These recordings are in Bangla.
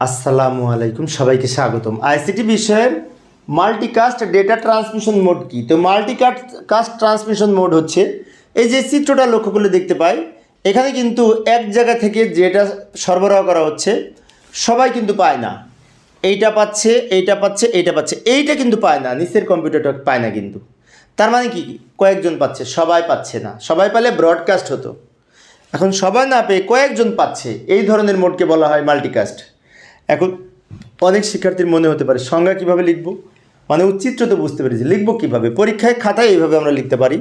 আসসালামু আলাইকুম, সবাইকে স্বাগতম। আইসিটি বিষয়ের মাল্টিকাস্ট ডেটা ট্রান্সমিশন মোড কি? তো মাল্টিকাস্ট কাস্ট ট্রান্সমিশন মোড হচ্ছে, এই যে চিত্রটা লক্ষ্য করলে দেখতে পাই, এখানে কিন্তু এক জায়গা থেকে যেটা সরবরাহ করা হচ্ছে, সবাই কিন্তু পায় না। এইটা পাচ্ছে এইটা পাচ্ছে এইটা পাচ্ছে, এইটা কিন্তু পায় না, নিচের কম্পিউটারটা পায় না কিন্তু। তার মানে কি? কয়েকজন পাচ্ছে, সবাই পাচ্ছে না। সবাই পালে ব্রডকাস্ট হতো। এখন সবাই না পেয়ে কয়েকজন পাচ্ছে, এই ধরনের মোডকে বলা হয় মাল্টিকাস্ট এখন অনেক শিক্ষার্থীর মনে হতে পারে, সংজ্ঞা কীভাবে লিখব? মানে উচ্চিত্র তো বুঝতে পেরেছি, লিখব কীভাবে? পরীক্ষায় খাতায় এইভাবে আমরা লিখতে পারি।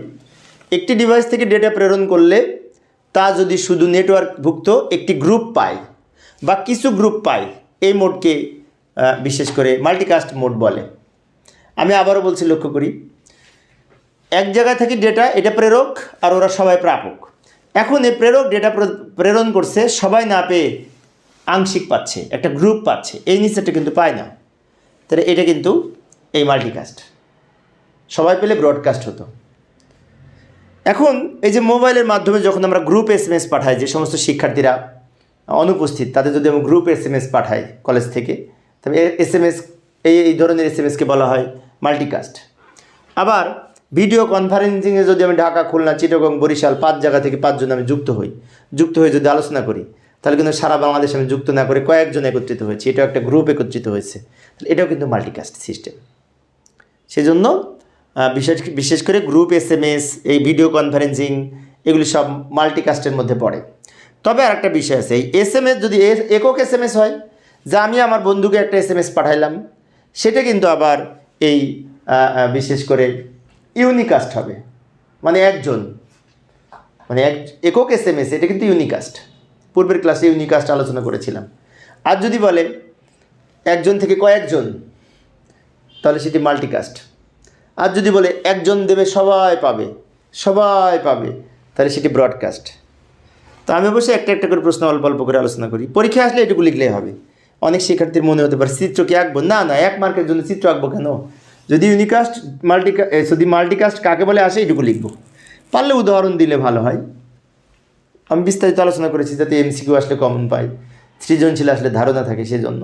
একটি ডিভাইস থেকে ডেটা প্রেরণ করলে তা যদি শুধু নেটওয়ার্কভুক্ত একটি গ্রুপ পায় বা কিছু গ্রুপ পায়, এই মোডকে বিশেষ করে মাল্টিকাস্ট মোড বলে। আমি আবারও বলছি, লক্ষ্য করি। এক জায়গা থেকে ডেটা এটা প্রেরক আর ওরা সবাই প্রাপক। এখন এই প্রেরক ডেটা প্রেরণ করছে, সবাই না পেয়ে আংশিক পাচ্ছে, একটা গ্রুপ পাচ্ছে, এই নিচেটা কিন্তু পায় না। তাহলে এটা কিন্তু এই মাল্টিকাস্ট সবাই পেলে ব্রডকাস্ট হতো। এখন এই যে মোবাইলের মাধ্যমে যখন আমরা গ্রুপ এস এম এস পাঠাই, যে সমস্ত শিক্ষার্থীরা অনুপস্থিত, তাদের যদি আমরা গ্রুপ এস এম এস পাঠাই কলেজ থেকে তবে এস এম এস এই এই ধরনের এস এম এসকে বলা হয় মাল্টিকাস্ট আবার ভিডিও কনফারেন্সিংয়ে যদি আমি ঢাকা, খুলনা, চিটাগং, বরিশাল পাঁচ জায়গা থেকে পাঁচজন আমি যুক্ত হই, যুক্ত হয়ে যদি আলোচনা করি তাহলে কিন্তু সারা বাংলাদেশ আমি যুক্ত না করে কয়েকজন একত্রিত হয়েছে। এটাও একটা গ্রুপ একত্রিত হয়েছে। তাহলে এটাও কিন্তু মাল্টিকাস্ট সিস্টেম সেজন্য বিশেষ বিশেষ করে গ্রুপ এস এম এস এই ভিডিও কনফারেন্সিং এগুলি সব মাল্টিকাস্টের মধ্যে পড়ে। তবে আর একটা বিষয় আছে, এই এস এম এস যদি একক এস এম এস হয়, যা আমি আমার বন্ধুকে একটা এস এম এস পাঠাইলাম, সেটা কিন্তু আবার এই বিশেষ করে ইউনিকাস্ট হবে। মানে একজন মানে এক, একক এস এম এস এটা কিন্তু ইউনিকাস্ট পূর্বের ক্লাসে ইউনিকাস্ট আলোচনা করেছিলাম। আর যদি বলে, একজন থেকে কয়েকজন, তাহলে সেটি মাল্টিকাস্ট আর যদি বলে, একজন দেবে, সবাই পাবে সবাই পাবে, তাহলে সেটি ব্রডকাস্ট তো আমি অবশ্যই একটা একটা করে প্রশ্ন অল্প অল্প করে আলোচনা করি। পরীক্ষায় আসলে এটুকু লিখলেই হবে। অনেক শিক্ষার্থীর মনে হতে পারে, চিত্র কি আঁকবো? না না, এক মার্কের জন্য চিত্র আঁকবো কেন? যদি ইউনিকাস্ট মাল্টিকা যদি মাল্টিকাস্ট কাকে বলে আসে, এটুকু লিখব। পারলে উদাহরণ দিলে ভালো হয়। আমি বিস্তারিত আলোচনা করেছি যাতে এমসিকিউ আসলে কমন পাই। সৃজনশীল আসলে ধারণা থাকে সেজন্য।